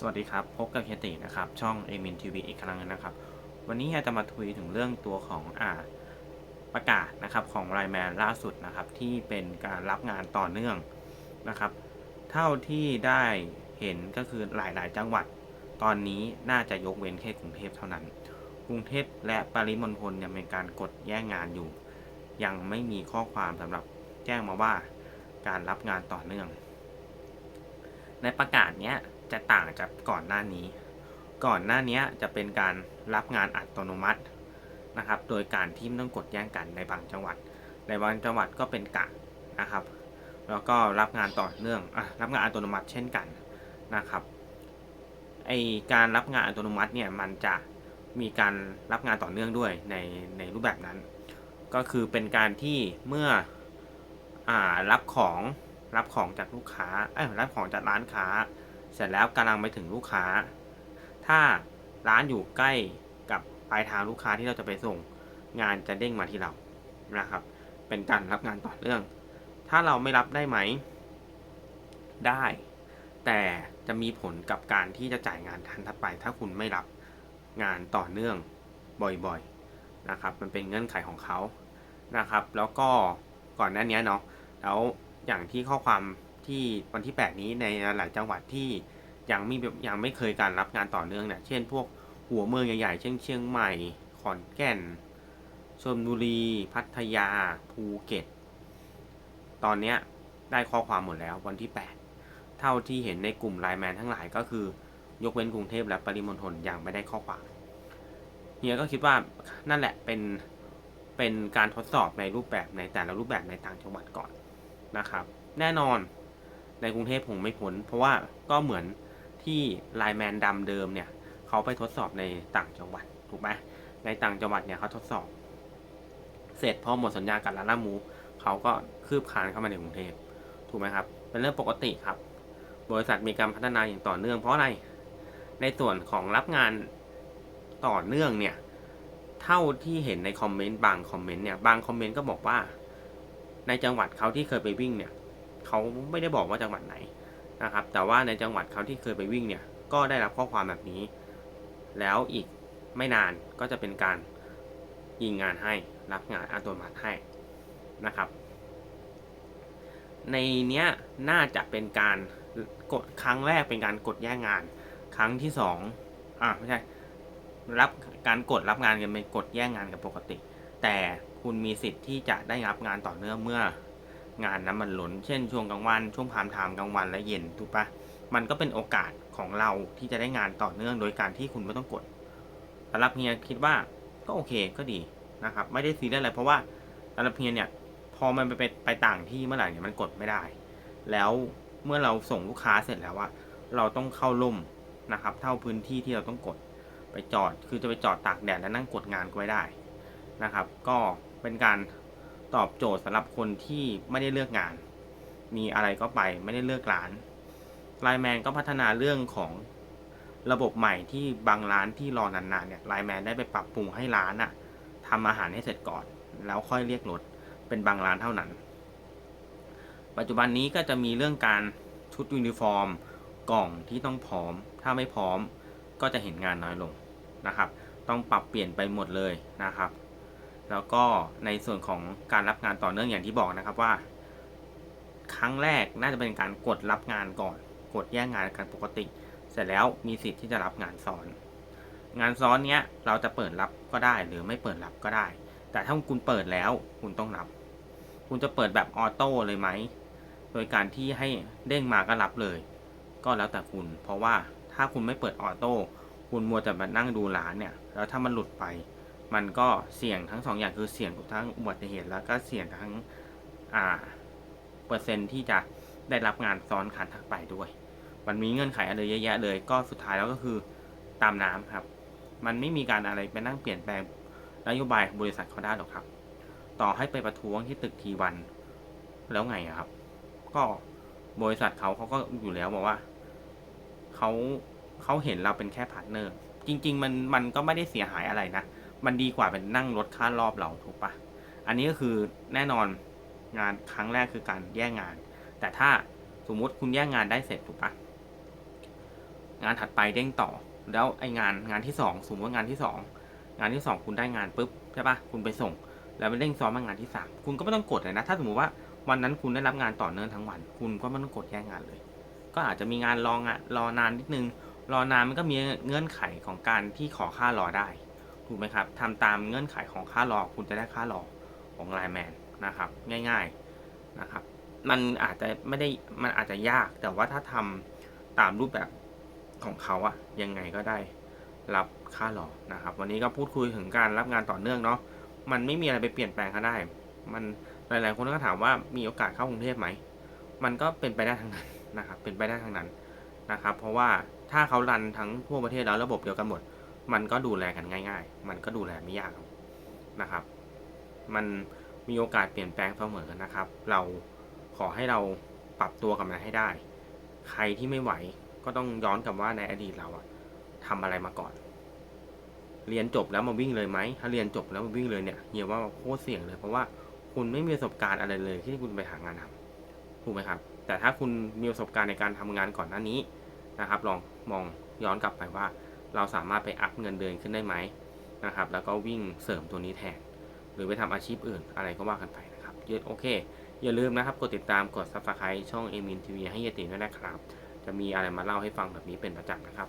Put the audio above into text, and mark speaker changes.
Speaker 1: สวัสดีครับ พบกับเฮียตินะครับ ช่องเอมินทีวีอีกครั้งนะครับ วันนี้เฮียจะมาคุยถึงเรื่องตัวของอ่าประกาศนะครับของไลแมนล่าสุดนะครับ ที่เป็นการรับงานต่อเนื่องนะครับ เท่าที่ได้เห็นก็คือหลายๆ จังหวัด ตอนนี้น่าจะยกเว้นแค่กรุงเทพเท่านั้น กรุงเทพและปริมณฑลยังเป็นการกดแย่งงานอยู่ ยังไม่มีข้อความสำหรับแจ้งมาว่าการรับงานต่อเนื่อง ในประกาศเนี้ย จะต่างจากก่อนหน้านี้ ก่อนหน้านี้จะเป็นการรับงานอัตโนมัตินะครับ โดยการที่ไม่ต้องกดแย่งกันในบางจังหวัด ในบางจังหวัดก็เป็นกะนะครับ แล้วก็รับงานต่อเนื่องอรับงานอัตโนมัติเช่นกันนะครับไอการรับงานอัตโนมัติเนี่ยมันจะมีการรับงานต่อเนื่องด้วยในในรูปแบบนั้น ก็คือเป็นการที่เมื่ออรับของรับของจากลูกค้าเอ้ยรับของจากร้านค้า เสร็จแล้วกำลังไปถึงลูกค้า ถ้าร้านอยู่ใกล้กับปลายทางลูกค้าที่เราจะไปส่ง งานจะเด้งมาที่เรานะครับ เป็นการรับงานต่อเนื่อง ถ้าเราไม่รับได้ไหม ได้ แต่จะมีผลกับการที่จะจ่ายงานทันถัดไป ถ้าคุณไม่รับงานต่อเนื่องบ่อยๆนะครับ มันเป็นเงื่อนไขของเขานะครับ แล้วก็ก่อนหน้านี้เนาะแล้วอย่างที่ข้อความ ที่วันที่ 8 นี้ในหลายจังหวัดที่ยังไม่ยังไม่เคยการรับงานต่อเนื่องเนี่ยเช่น พวกหัวเมืองใหญ่ๆ เช่นเชียงใหม่ ขอนแก่นชลบุรี พัทยา ภูเก็ต ตอนเนี้ยได้ข้อความหมดแล้ววันที่ 8 เท่าที่เห็นในกลุ่มไลน์แมนทั้งหลายก็คือยกเว้นกรุงเทพและปริมณฑลยังไม่ได้ข้อความเฮียก็คิดว่านั่นแหละเป็นเป็นการทดสอบในรูปแบบในแต่ละรูปแบบในต่างจังหวัดก่อนนะครับ แน่นอน ในกรุงเทพคงไม่พ้น เพราะว่าก็เหมือนที่ไลแมนดำเดิมเนี่ย เขาไปทดสอบในต่างจังหวัดถูกไหมในต่างจังหวัดเนี่ยเขาทดสอบ เสร็จพอหมดสัญญากับร้าล่ามูเขาก็คืบคานเข้ามาในกรุงเทพถูกไหมครับ เป็นเรื่องปกติครับ บริษัทมีการพัฒนาอย่างต่อเนื่องเพราะอะไร ในส่วนของรับงานต่อเนื่องเนี่ย เท่าที่เห็นในคอมเมนต์บางคอมเมนต์เนี่ย บางคอมเมนต์ก็บอกว่า ในจังหวัดเขาที่เคยไปวิ่งเนี่ย เขาไม่ได้บอกว่าจังหวัดไหนนะครับ แต่ว่าในจังหวัดเขาที่เคยไปวิ่งเนี่ย ก็ได้รับข้อความแบบนี้ แล้วอีกไม่นานก็จะเป็นการยิงงานให้รับงานอัตโนมัติให้นะครับ ในเนี้ยน่าจะเป็นการกดครั้งแรกเป็นการกดแย่งงาน ครั้งที่สองอะไม่ใช่รับการกดรับงานกันเป็นกดแย่งงานกันปกติ แต่คุณมีสิทธิ์ที่จะได้รับงานต่อเนื่องเมื่อ งานนั้นมันล้น เช่นช่วงกลางวันช่วงพามไทม์กลางวันและเย็นถูกปะมันก็เป็นโอกาสของเราที่จะได้งานต่อเนื่องโดยการที่คุณไม่ต้องกดสำหรับเฮียคิดว่าก็โอเคก็ดีนะครับ ไม่ได้ซีเรียสอะไรเพราะว่าสำหรับเฮียเนี่ยพอมันไปไปไปต่างที่เมื่อไหร่เนี่ยมันกดไม่ได้ แล้วเมื่อเราส่งลูกค้าเสร็จแล้วว่าเราต้องเข้าร่มนะครับ เท่าพื้นที่ที่เราต้องกดไปจอด คือจะไปจอดตากแดดแล้วนั่งกดงานก็ไม่ได้นะครับ ก็เป็นการ ตอบโจทย์สำหรับคนที่ไม่ได้เลือกงาน มีอะไรก็ไปไม่ได้เลือกร้านไลแมนก็พัฒนาเรื่องของระบบใหม่ที่บางร้านที่รอนานๆเนี่ยไลแมนได้ไปปรับปรุงให้ร้านอะทำอาหารให้เสร็จก่อน แล้วค่อยเรียกรถเป็นบางร้านเท่านั้น ปัจจุบันนี้ก็จะมีเรื่องการชุดยูนิฟอร์ม กล่องที่ต้องพร้อม ถ้าไม่พร้อมก็จะเห็นงานน้อยลงนะครับ ต้องปรับเปลี่ยนไปหมดเลยนะครับ แล้วก็ในส่วนของการรับงานต่อเนื่องอย่างที่บอกนะครับว่า ครั้งแรกน่าจะเป็นการกดรับงานก่อน กดแย่งงานกันปกติ เสร็จแล้วมีสิทธิ์ที่จะรับงานซ้อน งานซ้อนเนี้ยเราจะเปิดรับก็ได้หรือไม่เปิดรับก็ได้ แต่ถ้าคุณเปิดแล้วคุณต้องรับ คุณจะเปิดแบบออโต้เลยไหมโดยการที่ให้เด้งมาก็รับเลย ก็แล้วแต่คุณ เพราะว่าถ้าคุณไม่เปิดออโต้คุณมัวแต่มานั่งดูร้านเนี่ย แล้วถ้ามันหลุดไป มันก็เสี่ยงทั้งสองอย่างคือเสี่ยงทั้งอุบัติเหตุ แล้วก็เสี่ยงทั้งอ่าเปอร์เซ็นที่จะได้รับงานซ้อนคันถัดไปด้วย มันมีเงื่อนไขอะไรเยอะแยะเลย ก็สุดท้ายแล้วก็คือตามน้ำครับ มันไม่มีการอะไรไปนั่งเปลี่ยนแปลงนโยบายบริษัทเขาได้หรอกครับ ต่อให้ไปประท้วงที่ตึกทีวันแล้วไงครับ ก็บริษัทเขาเขาก็อยู่แล้วบอกว่าเขาเขาเห็นเราเป็นแค่พาร์ทเนอร์ จริง ๆ มันมันก็ไม่ได้เสียหายอะไรนะ มันดีกว่าเป็นนั่งรถค่ารอบเราถูกปะอันนี้ก็คือแน่นอนงานครั้งแรกคือการแย่งงาน แต่ถ้าสมมุติคุณแย่งงานได้เสร็จถูกปะงานถัดไปเด้งต่อ แล้วไองานงานที่สองสมมติว่างานที่สองงานที่สองคุณได้งานปุ๊บใช่ปะคุณไปส่ง แล้วมันเด้งซ้อมมางานที่สามคุณก็ไม่ต้องกดเลยนะ ถ้าสมมติว่าวันนั้นคุณได้รับงานต่อเนื่องทั้งวัน คุณก็ไม่ต้องกดแย่งงานเลย ก็อาจจะมีงานรองอะรอนานนิดนึง รอนานมันก็มีเงื่อนไขของการที่ขอค่ารอได้ ถูกไหมครับทำตามเงื่อนไขของค่ารอคุณจะได้ค่ารอของไลน์แมนนะครับง่ายๆนะครับมันอาจจะไม่ได้มันอาจจะยากแต่ว่าถ้าทำตามรูปแบบของเขาอะยังไงก็ได้รับค่ารอกนะครับ วันนี้ก็พูดคุยถึงการรับงานต่อเนื่องเนาะมันไม่มีอะไรไปเปลี่ยนแปลงเขาได้ มันหลาย ๆ คนก็ถามว่ามีโอกาสเข้ากรุงเทพไหมมันก็เป็นไปได้ทั้งนั้นนะครับเป็นไปได้ทั้งนั้นนะครับ เพราะว่าถ้าเขารันทั้งทั่วประเทศแล้วระบบเดียวกันหมด มันก็ดูแลกันง่าย ๆ มันก็ดูแลไม่ยากนะครับ มันมีโอกาสเปลี่ยนแปลงเสมอนะครับ เราขอให้เราปรับตัวกับมันให้ได้ ใครที่ไม่ไหวก็ต้องย้อนกลับว่าในอดีตเราอะทำอะไรมาก่อน เรียนจบแล้วมาวิ่งเลยไหมถ้าเรียนจบแล้วมาวิ่งเลยเนี่ยเฮียว่าโคตรเสี่ยงเลยเพราะว่าคุณไม่มีประสบการณ์อะไรเลยที่คุณไปหางานทำถูกไหมครับ แต่ถ้าคุณมีประสบการณ์ในการทำงานก่อนหน้านี้นะครับ ลองมองย้อนกลับไปว่า เราสามารถไปอัพเงินเดือนขึ้นได้ไหมนะครับ แล้วก็วิ่งเสริมตัวนี้แทน หรือไปทำอาชีพอื่นอะไรก็ว่ากันไปนะครับเยอะโอเค อย่าลืมนะครับ กดติดตามกด subscribe ช่องเอมินทีวีให้เยติด้วยนะครับ จะมีอะไรมาเล่าให้ฟังแบบนี้เป็นประจำนะครับ